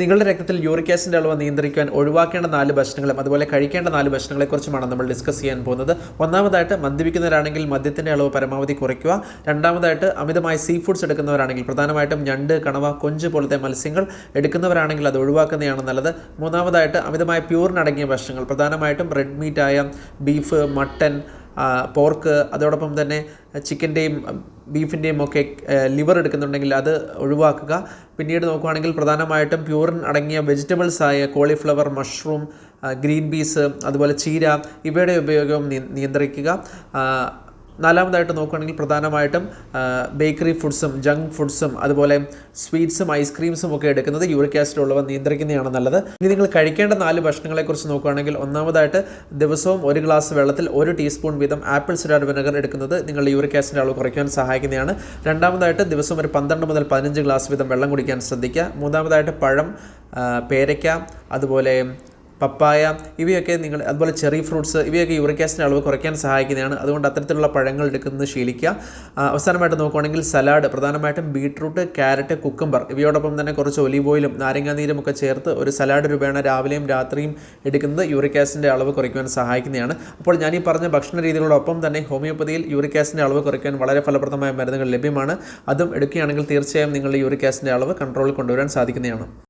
നിങ്ങളുടെ രക്തത്തിൽ യൂറിക് ആസിഡിന്റെ അളവ് നിയന്ത്രിക്കാൻ ഒഴിവാക്കേണ്ട നാല് ഭക്ഷണങ്ങളും അതുപോലെ കഴിക്കേണ്ട നാല് ഭക്ഷണങ്ങളെക്കുറിച്ചുമാണ് നമ്മൾ ഡിസ്കസ് ചെയ്യാൻ പോകുന്നത്. ഒന്നാമതായിട്ട് മദ്യപിക്കുന്നവരാണെങ്കിൽ മദ്യത്തിന്റെ അളവ് പരമാവധി കുറയ്ക്കുക. രണ്ടാമതായിട്ട് അമിതമായി സീ ഫുഡ്സ് എടുക്കുന്നവരാണെങ്കിൽ പ്രധാനമായിട്ടും ഞണ്ട് കണവ കൊഞ്ച് പോലത്തെ മത്സ്യങ്ങൾ എടുക്കുന്നവരാണെങ്കിൽ അത് ഒഴിവാക്കുന്നതാണ് നല്ലത്. മൂന്നാമതായിട്ട് അമിതമായ പ്യൂറിനടങ്ങിയ ഭക്ഷണങ്ങൾ പ്രധാനമായിട്ടും റെഡ് മീറ്റായ ബീഫ് മട്ടൻ പോർക്ക് അതോടൊപ്പം തന്നെ ചിക്കന്റെയും ബീഫിന്റെയും ഒക്കെ ലിവർ എടുക്കുന്നുണ്ടെങ്കിൽ അത് ഒഴിവാക്കുക. പിന്നീട് നോക്കുകയാണെങ്കിൽ പ്രധാനമായിട്ടും പ്യൂറിൻ അടങ്ങിയ വെജിറ്റബിൾസ് ആയ കോളിഫ്ലവർ മഷ്റൂം ഗ്രീൻ പീസ് അതുപോലെ ചീര ഇവയുടെ ഉപയോഗം നിയന്ത്രിക്കുക. നാലാമതായിട്ട് നോക്കുകയാണെങ്കിൽ പ്രധാനമായിട്ടും ബേക്കറി ഫുഡ്സും ജങ്ക് ഫുഡ്സും അതുപോലെ സ്വീറ്റ്സും ഐസ്ക്രീംസും ഒക്കെ എടുക്കുന്നത് യൂറിക് ആസിഡ് ഉള്ളവ നിയന്ത്രിക്കുന്നതാണ് നല്ലത്. ഇനി നിങ്ങൾ കഴിക്കേണ്ട നാല് ഭക്ഷണങ്ങളെക്കുറിച്ച് നോക്കുകയാണെങ്കിൽ ഒന്നാമതായിട്ട് ദിവസവും ഒരു ഗ്ലാസ് വെള്ളത്തിൽ ഒരു ടീസ്പൂൺ വീതം ആപ്പിൾ സിഡാർ വിനഗർ എടുക്കുന്നത് നിങ്ങളുടെ യൂറിക് ആസിഡിന്റെ അളവ് കുറയ്ക്കാൻ സഹായിക്കുന്നതാണ്. രണ്ടാമതായിട്ട് ദിവസം ഒരു പന്ത്രണ്ട് മുതൽ പതിനഞ്ച് ഗ്ലാസ് വീതം വെള്ളം കുടിക്കാൻ ശ്രദ്ധിക്കുക. മൂന്നാമതായിട്ട് പഴം പേരയ്ക്ക അതുപോലെ പപ്പായ ഇവയൊക്കെ നിങ്ങൾ അതുപോലെ ചെറി ഫ്രൂട്ട്സ് ഇവയൊക്കെ യൂറിക് ആസിഡിന്റെ അളവ് കുറയ്ക്കാൻ സഹായിക്കുന്നതാണ്. അതുകൊണ്ട് അത്തരത്തിലുള്ള പഴങ്ങൾ എടുക്കുന്നത് ശീലിക്കുക. അവസാനമായിട്ട് നോക്കുകയാണെങ്കിൽ സലാഡ് പ്രധാനമായിട്ടും ബീട്രൂട്ട് ക്യാരറ്റ് കുക്കുംബർ ഇവയോടൊപ്പം തന്നെ കുറച്ച് ഒലീവ് ഓയിലും നാരങ്ങാനീരും ഒക്കെ ചേർത്ത് ഒരു സലാഡ് രൂപേണ രാവിലെയും രാത്രിയും എടുക്കുന്നത് യൂറിക് ആസിഡിന്റെ അളവ് കുറയ്ക്കുവാൻ സഹായിക്കുന്നതാണ്. അപ്പോൾ ഞാൻ ഈ പറഞ്ഞ ഭക്ഷണ രീതികളോടൊപ്പം തന്നെ ഹോമിയോപ്പതിയിൽ യൂറിക് ആസിഡിന്റെ അളവ് കുറയ്ക്കാൻ വളരെ ഫലപ്രദമായ മരുന്നുകൾ ലഭ്യമാണ്. അതും എടുക്കുകയാണെങ്കിൽ തീർച്ചയായും നിങ്ങളുടെ യൂറിക് ആസിഡിന്റെ അളവ് കൺട്രോളിൽ കൊണ്ടുവരാൻ സാധിക്കുന്നതാണ്.